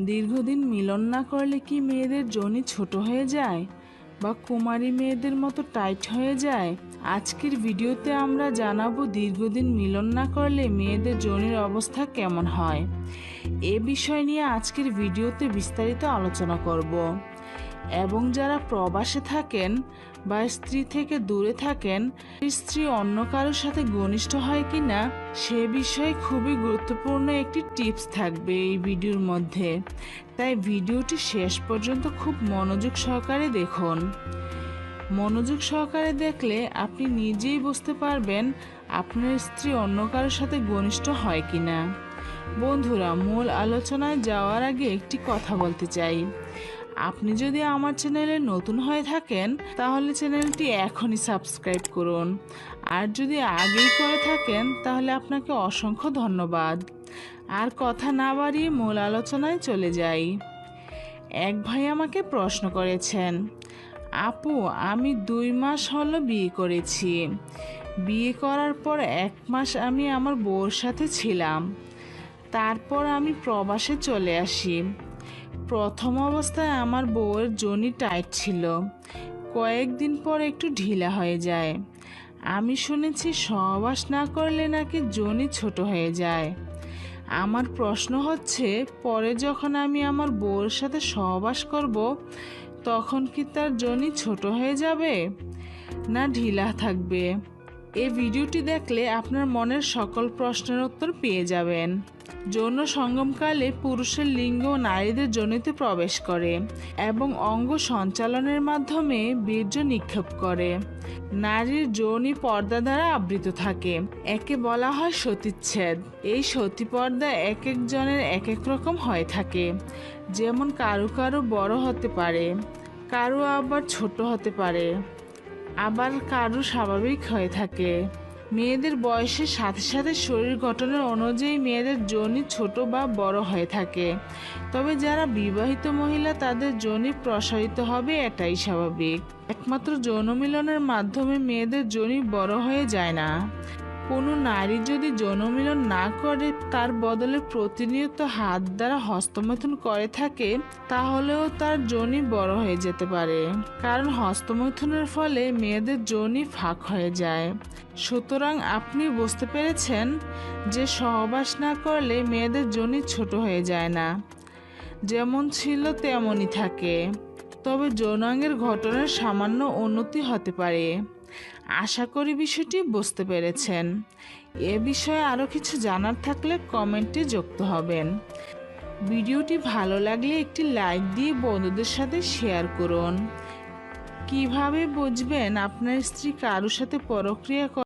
দীর্ঘদিন মিলন না করলে কি মেয়েদের জনি ছোট হয়ে যায়? বা কুমারী মেয়েদের মতো টাইট হয়ে যায়? আজকের ভিডিওতে আমরা জানাব দীর্ঘদিন মিলন না করলে মেয়েদের জনির অবস্থা কেমন হয়? এ বিষয় নিয়ে আজকের ভিডিওতে বিস্তারিত আলোচনা করব। এবং যারা প্রবাসে থাকেন বা স্ত্রী থেকে দূরে থাকেন, স্ত্রী অন্য কারোর সাথে ঘনিষ্ঠ হয় কি না সে বিষয়ে খুবই গুরুত্বপূর্ণ একটি টিপস থাকবে এই ভিডিওর মধ্যে। তাই ভিডিওটি শেষ পর্যন্ত খুব মনোযোগ সহকারে দেখুন। মনোযোগ সহকারে দেখলে আপনি নিজেই বুঝতে পারবেন আপনার স্ত্রী অন্য কারোর সাথে ঘনিষ্ঠ হয় কি না বন্ধুরা, মূল আলোচনায় যাওয়ার আগে একটি কথা বলতে চাই। আপনি যদি আমার চ্যানেলে নতুন হয়ে থাকেন, তাহলে চ্যানেলটি এখনই সাবস্ক্রাইব করুন। আর যদি আগেই করে থাকেন, তাহলে আপনাকে অসংখ্য ধন্যবাদ। আর কথা না বাড়িয়ে মূল আলোচনায় চলে যাই। এক ভাই আমাকে প্রশ্ন করেছেন, আপু, আমি দুই মাস হলো বিয়ে করেছি। বিয়ে করার পর এক মাস আমি আমার বউর সাথে ছিলাম। তারপর আমি প্রবাসে চলে আসি। প্রথম অবস্থায় আমার বউয়ের জনি টাইট ছিল। কয়েকদিন পর একটু ঢিলা হয়ে যায়। আমি শুনেছি সহবাস না করলে নাকি জনি ছোট হয়ে যায়। আমার প্রশ্ন হচ্ছে, পরে যখন আমি আমার বউয়ের সাথে সহবাস করব, তখন কি তার জনি ছোট হয়ে যাবে? না ঢিলা থাকবে? এই ভিডিওটি দেখলে আপনার মনের সকল প্রশ্নের উত্তর পেয়ে যাবেন। যৌন সঙ্গমকালে পুরুষের লিঙ্গ নারীদের জনিতে প্রবেশ করে এবং অঙ্গ সঞ্চালনের মাধ্যমে বীর্য নিক্ষেপ করে। নারীর যৌনি পর্দা দ্বারা আবৃত থাকে। একে বলা হয় সতীচ্ছেদ। এই সতী পর্দা এক একজনের এক এক রকম হয়ে থাকে। যেমন কারও কারও বড় হতে পারে, কারও আবার ছোট হতে পারে। আবার কারও স্বাভাবিক হয়ে থাকে। মেয়েদের বয়সের সাথে সাথে শরীর গঠনের অনুযায়ী মেয়েদের যোনি ছোট বা বড় হয়ে থাকে। তবে যারা বিবাহিত মহিলা, তাদের যোনি প্রসারিত হবে এটাই স্বাভাবিক। একমাত্র যৌন মিলনের মাধ্যমে মেয়েদের যোনি বড় হয়ে যায় না। কোনো নারী যদি যৌনমিলন না করে, তার বদলে প্রতিনিয়ত হাত দ্বারা হস্তমৈথুন করে থাকে, তাহলেও তার যোনি বড় হয়ে যেতে পারে। কারণ হস্তমৈথুনের ফলে মেয়েদের যোনি ফাঁক হয়ে যায়। সুতরাং আপনি বুঝতে পেরেছেন যে সহবাস না করলে মেয়েদের যোনি ছোট হয়ে যায় না। যেমন ছিল তেমনই থাকে। তবে যৌনাঙ্গের ঘটনার সামান্য উন্নতি হতে পারে। আশা করি বিষয়টি বুঝতে পেরেছেন। এ বিষয়ে আরও কিছু জানার থাকলে কমেন্টে যুক্ত হবেন। ভিডিওটি ভালো লাগলে একটি লাইক দিয়ে বন্ধুদের সাথে শেয়ার করুন। কীভাবে বুঝবেন আপনার স্ত্রী কারোর সাথে পরক্রিয়া